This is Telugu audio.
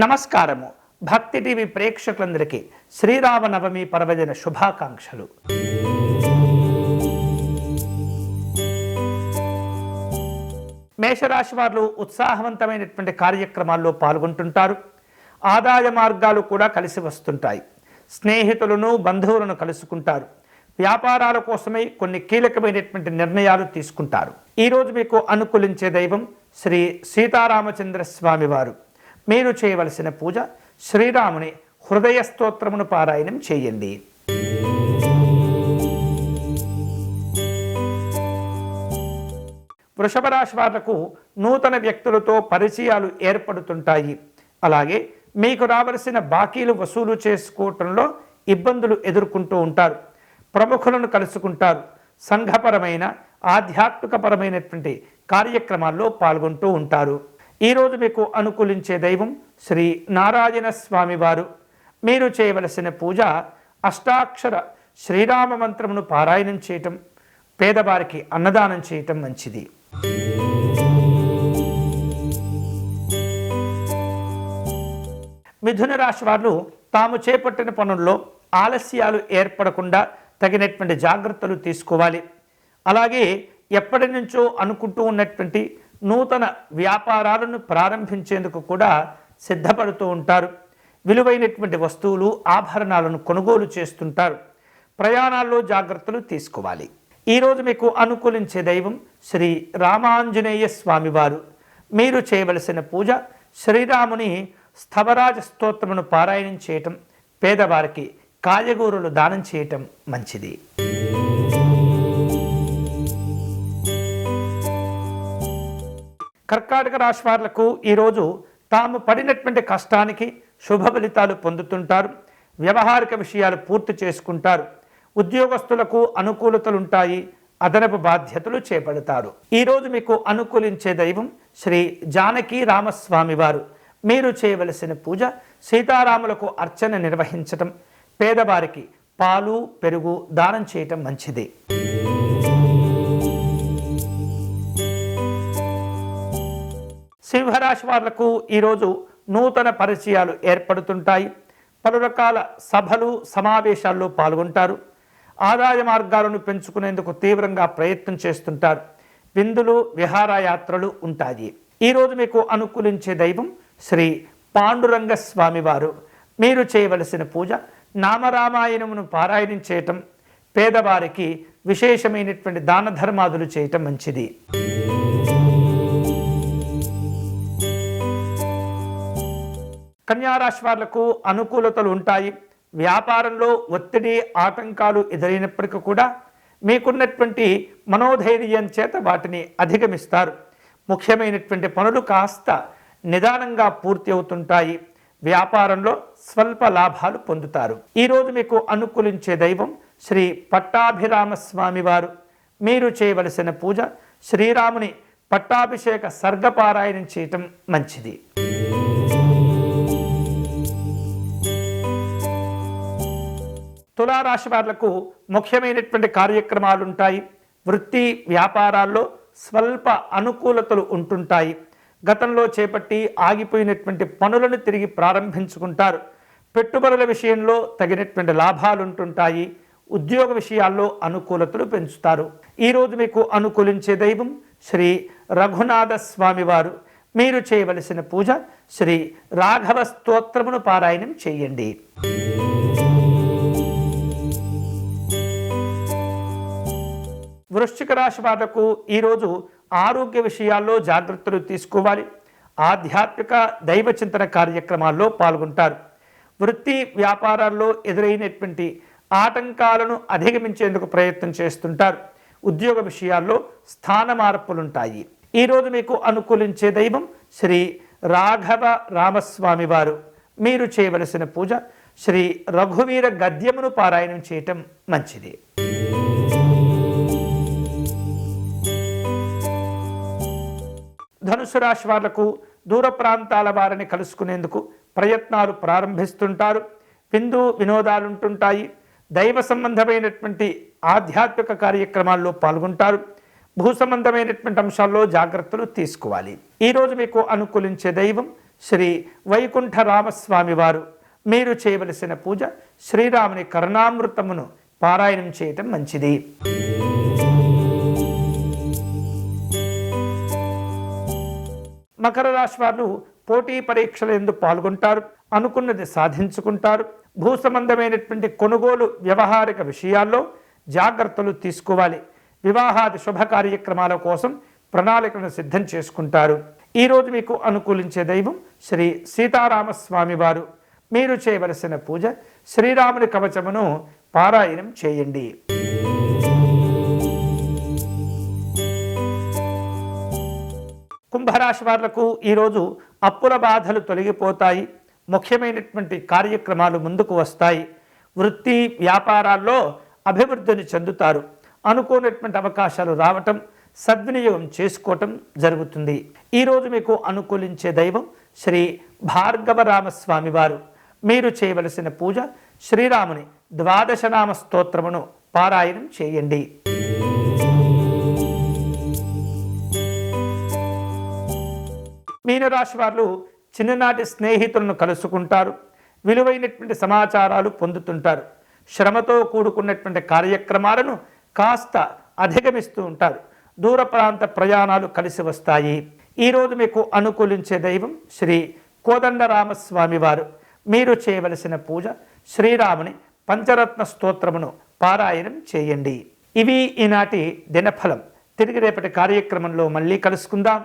నమస్కారము. భక్తి టీవీ ప్రేక్షకులందరికీ శ్రీరామనవమి పర్వదిన శుభాకాంక్షలు. మేషరాశి వారు ఉత్సాహవంతమైనటువంటి కార్యక్రమాల్లో పాల్గొంటుంటారు. ఆదాయ మార్గాలు కూడా కలిసి వస్తుంటాయి. స్నేహితులను బంధువులను కలుసుకుంటారు. వ్యాపారాల కోసమై కొన్ని కీలకమైనటువంటి నిర్ణయాలు తీసుకుంటారు. ఈరోజు మీకు అనుకూలించే దైవం శ్రీ సీతారామచంద్ర స్వామివారు మీరు చేయవలసిన పూజ శ్రీరాముని హృదయ స్తోత్రమును పారాయణం చేయండి. వృషభ రాశి వాళ్ళకు నూతన వ్యక్తులతో పరిచయాలు ఏర్పడుతుంటాయి. అలాగే మీకు రావలసిన బాకీలు వసూలు చేసుకోవటంలో ఇబ్బందులు ఎదుర్కొంటూ ఉంటారు. ప్రముఖులను కలుసుకుంటారు. సంఘపరమైన ఆధ్యాత్మికపరమైనటువంటి కార్యక్రమాల్లో పాల్గొంటూ ఉంటారు. ఈరోజు మీకు అనుకూలించే దైవం శ్రీ నారాయణ స్వామివారు మీరు చేయవలసిన పూజ అష్టాక్షర శ్రీరామ మంత్రమును పారాయణం చేయటం పేదవారికి అన్నదానం చేయటం మంచిది. మిథున రాశి వారు తాము చేపట్టిన పనుల్లో ఆలస్యాలు ఏర్పడకుండా తగినటువంటి జాగ్రత్తలు తీసుకోవాలి. అలాగే ఎప్పటి నుంచో అనుకుంటూ ఉన్నటువంటి నూతన వ్యాపారాలను ప్రారంభించేందుకు కూడా సిద్ధపడుతూ ఉంటారు. విలువైనటువంటి వస్తువులు ఆభరణాలను కొనుగోలు చేస్తుంటారు. ప్రయాణాల్లో జాగ్రత్తలు తీసుకోవాలి. ఈరోజు మీకు అనుకూలించే దైవం శ్రీ రామాంజనేయ స్వామివారు. మీరు చేయవలసిన పూజ శ్రీరాముని స్థవరాజ స్తోత్రమును పారాయణం చేయటం పేదవారికి కాయగూరలు దానం చేయటం మంచిది. కర్కాటక రాశి వాళ్ళకు ఈరోజు తాము పడినటువంటి కష్టానికి శుభ ఫలితాలు పొందుతుంటారు. వ్యవహారిక విషయాలు పూర్తి చేసుకుంటారు. ఉద్యోగస్తులకు అనుకూలతలుంటాయి. అదనపు బాధ్యతలు చేపడతారు. ఈరోజు మీకు అనుకూలించే దైవం శ్రీ జానకి రామస్వామి వారు. మీరు చేయవలసిన పూజ సీతారాములకు అర్చన నిర్వహించటం. పేదవారికి పాలు పెరుగు దానం చేయటం మంచిది. రాశి వాళ్ళకు ఈరోజు నూతన పరిచయాలు ఏర్పడుతుంటాయి. పలు రకాల సభలు సమావేశాల్లో పాల్గొంటారు. ఆదాయ మార్గాలను పెంచుకునేందుకు తీవ్రంగా ప్రయత్నం చేస్తుంటారు. విందులు విహారయాత్రలు ఉంటాయి. ఈరోజు మీకు అనుకూలించే దైవం శ్రీ పాండురంగ స్వామివారు మీరు చేయవలసిన పూజ నామరామాయణమును పారాయణం చేయటం పేదవారికి విశేషమైనటువంటి దాన ధర్మాదులు చేయటం మంచిది. కన్యారాశి వాళ్ళకు అనుకూలతలు ఉంటాయి. వ్యాపారంలో ఒత్తిడి ఆటంకాలు ఎదురైనప్పటికీ కూడా మీకున్నటువంటి మనోధైర్యం చేత వాటిని అధిగమిస్తారు. ముఖ్యమైనటువంటి పనులు కాస్త నిదానంగా పూర్తి అవుతుంటాయి. వ్యాపారంలో స్వల్ప లాభాలు పొందుతారు. ఈరోజు మీకు అనుకూలించే దైవం శ్రీ పట్టాభిరామ స్వామి వారు మీరు చేయవలసిన పూజ శ్రీరాముని పట్టాభిషేక సర్గపారాయణం చేయటం మంచిది. తులారాశి వాళ్ళకు ముఖ్యమైనటువంటి కార్యక్రమాలు ఉంటాయి వృత్తి వ్యాపారాల్లో స్వల్ప అనుకూలతలు ఉంటుంటాయి. గతంలో చేపట్టి ఆగిపోయినటువంటి పనులను తిరిగి ప్రారంభించుకుంటారు. పెట్టుబడుల విషయంలో తగినటువంటి లాభాలు ఉంటుంటాయి ఉద్యోగ విషయాల్లో అనుకూలతలు పెంచుతారు. ఈరోజు మీకు అనుకూలించే దైవం శ్రీ రఘునాథ స్వామివారు. మీరు చేయవలసిన పూజ శ్రీ రాఘవ స్తోత్రమును పారాయణం చేయండి. వృశ్చిక రాశి వాళ్ళకు ఈరోజు ఆరోగ్య విషయాల్లో జాగ్రత్తలు తీసుకోవాలి. ఆధ్యాత్మిక దైవ చింతన కార్యక్రమాల్లో పాల్గొంటారు. వృత్తి వ్యాపారాల్లో ఎదురైనటువంటి ఆటంకాలను అధిగమించేందుకు ప్రయత్నం చేస్తుంటారు. ఉద్యోగ విషయాల్లో స్థాన మార్పులుంటాయి. ఈరోజు మీకు అనుకూలించే దైవం శ్రీ రాఘవ రామస్వామి వారు. మీరు చేయవలసిన పూజ శ్రీ రఘువీర గద్యమును పారాయణం చేయటం మంచిది. ధనుసు రాశి వాళ్ళకు దూర ప్రాంతాల వారిని కలుసుకునేందుకు ప్రయత్నాలు ప్రారంభిస్తుంటారు. విందు వినోదాలుంటుంటాయి. దైవ సంబంధమైనటువంటి ఆధ్యాత్మిక కార్యక్రమాల్లో పాల్గొంటారు. భూ సంబంధమైనటువంటి అంశాల్లో జాగ్రత్తలు తీసుకోవాలి. ఈరోజు మీకు అనుకూలించే దైవం శ్రీ వైకుంఠ రామస్వామి వారు. మీరు చేయవలసిన పూజ శ్రీరాముని కరుణామృతమును పారాయణం చేయటం మంచిది. మకర రాశి వారు పోటీ పరీక్షలు ఎందుకు పాల్గొంటారు అనుకున్నది సాధించుకుంటారు. భూ సంబంధమైనటువంటి కొనుగోలు వ్యవహారిక విషయాల్లో జాగ్రత్తలు తీసుకోవాలి. వివాహాది శుభ కార్యక్రమాల కోసం ప్రణాళికలను సిద్ధం చేసుకుంటారు. ఈరోజు మీకు అనుకూలించే దైవం శ్రీ సీతారామస్వామి వారు. మీరు చేయవలసిన పూజ శ్రీరాముని కవచమును పారాయణం చేయండి. కుంభరాశి వాళ్ళకు ఈరోజు అప్పుల బాధలు తొలగిపోతాయి. ముఖ్యమైనటువంటి కార్యక్రమాలు ముందుకు వస్తాయి. వృత్తి వ్యాపారాల్లో అభివృద్ధిని చెందుతారు. అనుకోనటువంటి అవకాశాలు రావటం సద్వినియోగం చేసుకోవటం జరుగుతుంది. ఈరోజు మీకు అనుకూలించే దైవం శ్రీ భార్గవరామస్వామి వారు. మీరు చేయవలసిన పూజ శ్రీరాముని ద్వాదశనామ స్తోత్రమును పారాయణం చేయండి. మీనరాశి వారు చిన్ననాటి స్నేహితులను కలుసుకుంటారు. విలువైనటువంటి సమాచారాలు పొందుతుంటారు. శ్రమతో కూడుకున్నటువంటి కార్యక్రమాలను కాస్త అధిగమిస్తూ ఉంటారు. దూర ప్రాంత ప్రయాణాలు కలిసి వస్తాయి. ఈరోజు మీకు అనుకూలించే దైవం శ్రీ కోదండరామస్వామి వారు. మీరు చేయవలసిన పూజ శ్రీరాముని పంచరత్న స్తోత్రమును పారాయణం చేయండి. ఇవి ఈనాటి దినఫలం. తిరిగి రేపటి కార్యక్రమంలో మళ్ళీ కలుసుకుందాం.